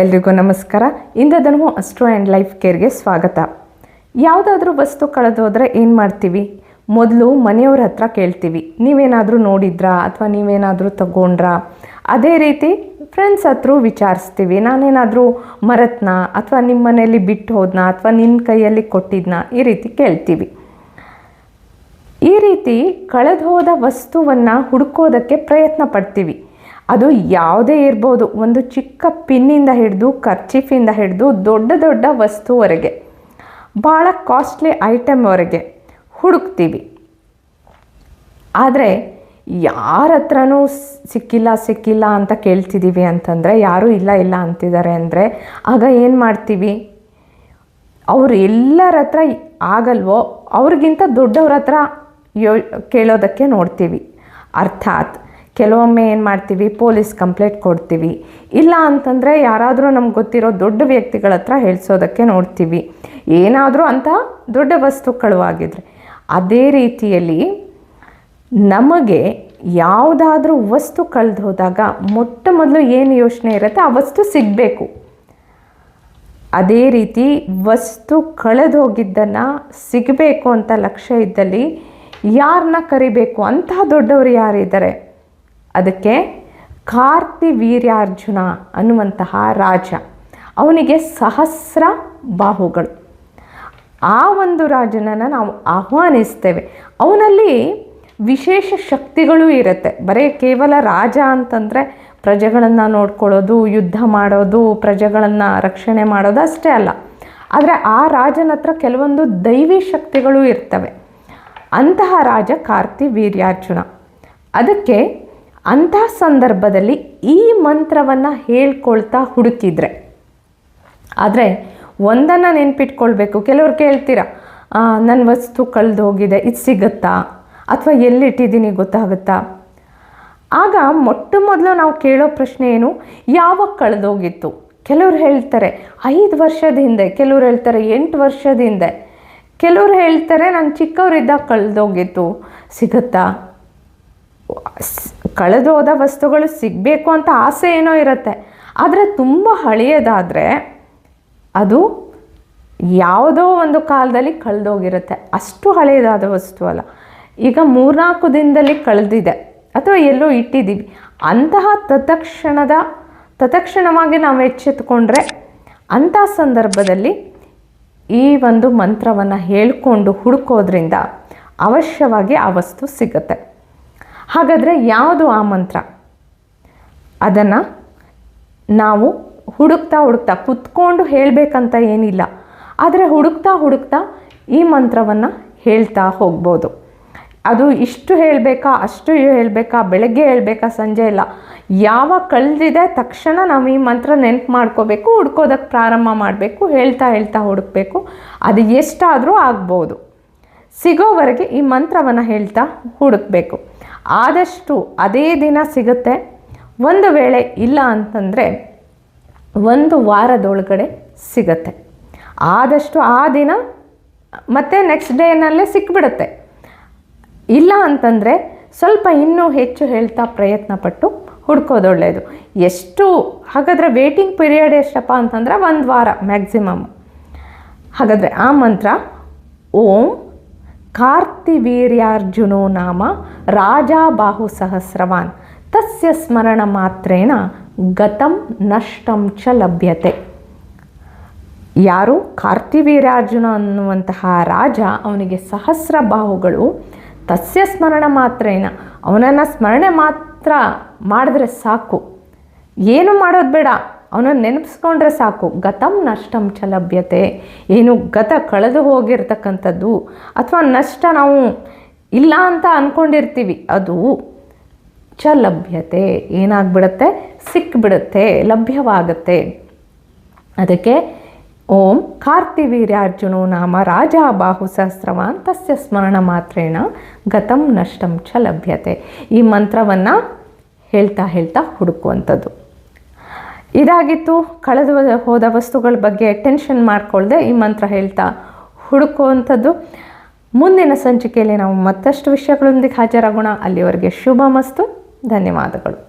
ಎಲ್ರಿಗೂ ನಮಸ್ಕಾರ. ಇಂದದನು ಅಸ್ಟ್ರೋ ಆ್ಯಂಡ್ ಲೈಫ್ ಕೇರ್ಗೆ ಸ್ವಾಗತ. ಯಾವುದಾದ್ರೂ ವಸ್ತು ಕಳೆದೋದ್ರೆ ಏನು ಮಾಡ್ತೀವಿ? ಮೊದಲು ಮನೆಯವ್ರ ಹತ್ರ ಕೇಳ್ತೀವಿ. ನೀವೇನಾದರೂ ನೋಡಿದ್ರಾ? ಅಥವಾ ನೀವೇನಾದರೂ ತಗೊಂಡ್ರಾ? ಅದೇ ರೀತಿ ಫ್ರೆಂಡ್ಸ್ ಹತ್ರ ವಿಚಾರಿಸ್ತೀವಿ. ನಾನೇನಾದರೂ ಮರತ್ನ? ಅಥವಾ ನಿಮ್ಮ ಮನೆಯಲ್ಲಿ ಬಿಟ್ಟು ಹೋದ್ನಾ? ಅಥವಾ ನಿನ್ನ ಕೈಯಲ್ಲಿ ಕೊಟ್ಟಿದ್ನಾ? ಈ ರೀತಿ ಕೇಳ್ತೀವಿ. ಈ ರೀತಿ ಕಳೆದು ಹೋದ ವಸ್ತುವನ್ನು ಹುಡುಕೋದಕ್ಕೆ ಪ್ರಯತ್ನ ಪಡ್ತೀವಿ. ಅದು ಯಾವುದೇ ಇರ್ಬೋದು. ಒಂದು ಚಿಕ್ಕ ಪಿನ್ನಿಂದ ಹಿಡಿದು ಖರ್ಚಿಫಿಂದ ಹಿಡಿದು, ದೊಡ್ಡ ದೊಡ್ಡ ವಸ್ತುವರೆಗೆ ಭಾಳ ಕಾಸ್ಟ್ಲಿ ಐಟಮ್ವರೆಗೆ ಹುಡುಕ್ತೀವಿ. ಆದರೆ ಯಾರ ಹತ್ರನೂ ಸಿಕ್ಕಿಲ್ಲ ಸಿಕ್ಕಿಲ್ಲ ಅಂತ ಕೇಳ್ತಿದ್ದೀವಿ ಅಂತಂದರೆ, ಯಾರೂ ಇಲ್ಲ ಇಲ್ಲ ಅಂತಿದ್ದಾರೆ ಅಂದರೆ, ಆಗ ಏನು ಮಾಡ್ತೀವಿ? ಅವ್ರು ಎಲ್ಲರ ಹತ್ರ ಆಗಲ್ವೋ, ಅವ್ರಿಗಿಂತ ದೊಡ್ಡವ್ರ ಹತ್ರ ಯೋ, ಕೇಳೋದಕ್ಕೆ ನೋಡ್ತೀವಿ. ಅರ್ಥಾತ್ ಕೆಲವೊಮ್ಮೆ ಏನು ಮಾಡ್ತೀವಿ, ಪೊಲೀಸ್ ಕಂಪ್ಲೇಂಟ್ ಕೊಡ್ತೀವಿ. ಇಲ್ಲ ಅಂತಂದರೆ ಯಾರಾದರೂ ನಮ್ಗೆ ಗೊತ್ತಿರೋ ದೊಡ್ಡ ವ್ಯಕ್ತಿಗಳ ಹತ್ರ ಹೇಳಿಸೋದಕ್ಕೆ ನೋಡ್ತೀವಿ. ಏನಾದರೂ ಅಂತ ದೊಡ್ಡ ವಸ್ತುಗಳು ಆಗಿದ್ರೆ. ಅದೇ ರೀತಿಯಲ್ಲಿ ನಮಗೆ ಯಾವುದಾದ್ರೂ ವಸ್ತು ಕಳೆದು ಹೋದಾಗ ಮೊಟ್ಟ ಮೊದಲು ಏನು ಯೋಚನೆ ಇರುತ್ತೆ, ಆ ವಸ್ತು ಸಿಗಬೇಕು. ಅದೇ ರೀತಿ ವಸ್ತು ಕಳೆದು ಹೋಗಿದ್ದನ್ನು ಸಿಗಬೇಕು ಅಂತ ಲಕ್ಷ್ಯ ಇದ್ದಲ್ಲಿ ಯಾರನ್ನ ಕರಿಬೇಕು ಅಂತಹ ದೊಡ್ಡವರು ಯಾರಿದ್ದಾರೆ? ಅದಕ್ಕೆ ಕಾರ್ತಿ ವೀರ್ಯಾರ್ಜುನ ಅನ್ನುವಂತಹ ರಾಜ. ಅವನಿಗೆ ಸಹಸ್ರ ಬಾಹುಗಳು. ಆ ಒಂದು ರಾಜನನ್ನು ನಾವು ಆಹ್ವಾನಿಸ್ತೇವೆ. ಅವನಲ್ಲಿ ವಿಶೇಷ ಶಕ್ತಿಗಳು ಇರುತ್ತೆ. ಬರೀ ಕೇವಲ ರಾಜ ಅಂತಂದರೆ ಪ್ರಜೆಗಳನ್ನು ನೋಡ್ಕೊಳ್ಳೋದು, ಯುದ್ಧ ಮಾಡೋದು, ಪ್ರಜೆಗಳನ್ನು ರಕ್ಷಣೆ ಮಾಡೋದು ಅಷ್ಟೇ ಅಲ್ಲ. ಆದರೆ ಆ ರಾಜನ ಹತ್ರ ಕೆಲವೊಂದು ದೈವಿ ಶಕ್ತಿಗಳು ಇರ್ತವೆ. ಅಂತಹ ರಾಜ ಕಾರ್ತಿ ವೀರ್ಯಾರ್ಜುನ. ಅದಕ್ಕೆ ಅಂತಹ ಸಂದರ್ಭದಲ್ಲಿ ಈ ಮಂತ್ರವನ್ನು ಹೇಳ್ಕೊಳ್ತಾ ಹುಡುಕಿದ್ರೆ ಆದರೆ ಒಂದನ್ನು ನೆನ್ಪಿಟ್ಕೊಳ್ಬೇಕು. ಕೆಲವ್ರು ಕೇಳ್ತೀರ ನನ್ನ ವಸ್ತು ಕಳೆದು ಹೋಗಿದೆ ಇದು ಸಿಗುತ್ತಾ? ಅಥವಾ ಎಲ್ಲಿಟ್ಟಿದ್ದೀನಿ ಗೊತ್ತಾಗುತ್ತಾ? ಆಗ ಮೊಟ್ಟ ಮೊದಲು ನಾವು ಕೇಳೋ ಪ್ರಶ್ನೆ ಏನು, ಯಾವಾಗ ಕಳೆದೋಗಿತ್ತು? ಕೆಲವ್ರು ಹೇಳ್ತಾರೆ, ಐದು ವರ್ಷದ ಹಿಂದೆ. ಕೆಲವ್ರು ಹೇಳ್ತಾರೆ, ಎಂಟು ವರ್ಷದ ಹಿಂದೆ. ಕೆಲವ್ರು ಹೇಳ್ತಾರೆ, ನಾನು ಚಿಕ್ಕವರಿದ್ದಾಗ ಕಳೆದೋಗಿತ್ತು. ಸಿಗುತ್ತಾ? ಕಳೆದೋದ ವಸ್ತುಗಳು ಸಿಗಬೇಕು ಅಂತ ಆಸೆ ಏನೋ ಇರುತ್ತೆ. ಆದರೆ ತುಂಬ ಹಳೆಯದಾದರೆ ಅದು ಯಾವುದೋ ಒಂದು ಕಾಲದಲ್ಲಿ ಕಳೆದೋಗಿರುತ್ತೆ. ಅಷ್ಟು ಹಳೆಯದಾದ ವಸ್ತು ಅಲ್ಲ. ಈಗ ಮೂರ್ನಾಲ್ಕು ದಿನದಲ್ಲಿ ಕಳೆದಿದೆ. ಅಥವಾ ಎಲ್ಲೋ ಇಟ್ಟಿದ್ದೀವಿ. ಅಂತಹ ತತ್ಕ್ಷಣದ, ತತ್ಕ್ಷಣವಾಗಿ ನಾವು ಎಚ್ಚೆತ್ಕೊಂಡ್ರೆ ಅಂಥ ಸಂದರ್ಭದಲ್ಲಿ ಈ ಒಂದು ಮಂತ್ರವನ್ನು ಹೇಳಿಕೊಂಡು ಹುಡುಕೋದ್ರಿಂದ ಅವಶ್ಯವಾಗಿ ಆ ವಸ್ತು ಸಿಗುತ್ತೆ. ಹಾಗಾದರೆ ಯಾವುದು ಆ ಮಂತ್ರ? ಅದನ್ನು ನಾವು ಹುಡುಕ್ತಾ ಹುಡುಕ್ತಾ ಕುತ್ಕೊಂಡು ಹೇಳಬೇಕಂತ ಏನಿಲ್ಲ. ಆದರೆ ಹುಡುಕ್ತಾ ಹುಡುಕ್ತಾ ಈ ಮಂತ್ರವನ್ನು ಹೇಳ್ತಾ ಹೋಗ್ಬೋದು. ಅದು ಇಷ್ಟು ಹೇಳಬೇಕಾ, ಅಷ್ಟು ಹೇಳಬೇಕಾ, ಬೆಳಗ್ಗೆ ಹೇಳಬೇಕಾ, ಸಂಜೆ ಇಲ್ಲ. ಯಾವ ಕಳೆದಿದೆ ತಕ್ಷಣ ನಾವು ಈ ಮಂತ್ರ ನೆನ್ಪು ಮಾಡ್ಕೋಬೇಕು ಹುಡ್ಕೋದಕ್ಕೆ ಪ್ರಾರಂಭ ಮಾಡಬೇಕು, ಹೇಳ್ತಾ ಹೇಳ್ತಾ ಹುಡುಕಬೇಕು. ಅದು ಎಷ್ಟಾದರೂ ಆಗ್ಬೋದು. ಸಿಗೋವರೆಗೆ ಈ ಮಂತ್ರವನ್ನು ಹೇಳ್ತಾ ಹುಡುಕಬೇಕು. ಆದಷ್ಟು ಅದೇ ದಿನ ಸಿಗುತ್ತೆ. ಒಂದು ವೇಳೆ ಇಲ್ಲ ಅಂತಂದರೆ ಒಂದು ವಾರದೊಳಗಡೆ ಸಿಗುತ್ತೆ. ಆದಷ್ಟು ಆ ದಿನ ಮತ್ತೆ ನೆಕ್ಸ್ಟ್ ಡೇನಲ್ಲೇ ಸಿಕ್ಬಿಡುತ್ತೆ. ಇಲ್ಲ ಅಂತಂದರೆ ಸ್ವಲ್ಪ ಇನ್ನೂ ಹೆಚ್ಚು ಹೇಳ್ತಾ ಪ್ರಯತ್ನ ಪಟ್ಟು ಹುಡ್ಕೋದು ಒಳ್ಳೆಯದು ಎಷ್ಟು ಹಾಗಾದರೆ ವೇಟಿಂಗ್ ಪೀರಿಯಡ್ ಎಷ್ಟಪ್ಪ ಅಂತಂದರೆ ಒಂದು ವಾರ ಮ್ಯಾಕ್ಸಿಮಮ್ ಹಾಗಾದರೆ ಆ ಮಂತ್ರ, ಓಂ ರಾಜ ಬಾಹು ಸಹಸ್ರವಾನ್. ತಸ್ಯ ಸ್ಮರಣ ಮಾತ್ರೇಣ ಗತಂ ನಷ್ಟಂ ಚ ಲಭ್ಯತೆ. ಯಾರು? ಕಾರ್ತಿವೀರ್ಯಾರ್ಜುನ ಅನ್ನುವಂತಹ ರಾಜ ಅವನಿಗೆ ಸಹಸ್ರ ಬಾಹುಗಳು. ತಸ್ಯ ಸ್ಮರಣ ಮಾತ್ರೇನ? ಅವನನ್ನು ಸ್ಮರಣೆ ಮಾತ್ರ ಮಾಡಿದ್ರೆ ಸಾಕು. ಏನು ಮಾಡೋದು ಬೇಡ. ಅವನನ್ನು ನೆನಪಿಸ್ಕೊಂಡ್ರೆ ಸಾಕು, ಗತಂ ನಷ್ಟಂ ಚ ಲಭ್ಯತೆ ಏನು ಗತ ಕಳೆದು ಹೋಗಿರ್ತಕ್ಕಂಥದ್ದು ಅಥವಾ ನಷ್ಟ ನಾವು ಇಲ್ಲ ಅಂತ ಅಂದ್ಕೊಂಡಿರ್ತೀವಿ ಅದು ಚ ಲಭ್ಯತೆ ಏನಾಗ್ಬಿಡುತ್ತೆ? ಸಿಕ್ಬಿಡುತ್ತೆ, ಲಭ್ಯವಾಗುತ್ತೆ. ಅದಕ್ಕೆ ಓಂ ಕಾರ್ತಿವೀರ್ಯಾರ್ಜುನೋ ನಾಮ ರಾಜ ಬಾಹು ಸಹಸ್ರವಾನ್ ತಸ್ಯ ಸ್ಮರಣ ಮಾತ್ರೇಣ ಗತಂ ನಷ್ಟಂ ಚ ಲಭ್ಯತೆ ಈ ಮಂತ್ರವನ್ನು ಹೇಳ್ತಾ ಹೇಳ್ತಾ ಹುಡುಕುವಂಥದ್ದು. ಇದಾಗಿತ್ತು. ಕಳೆದು ಹೋದ ವಸ್ತುಗಳ ಬಗ್ಗೆ ಟೆನ್ಷನ್ ಮಾಡಿಕೊಳ್ಳದೆ ಈ ಮಂತ್ರ ಹೇಳ್ತಾ ಹುಡುಕುವಂಥದ್ದು. ಮುಂದಿನ ಸಂಚಿಕೆಯಲ್ಲಿ ನಾವು ಮತ್ತಷ್ಟು ವಿಷಯಗಳೊಂದಿಗೆ ಹಾಜರಾಗೋಣ. ಅಲ್ಲಿವರೆಗೆ ಶುಭ ಮಸ್ತು. ಧನ್ಯವಾದಗಳು.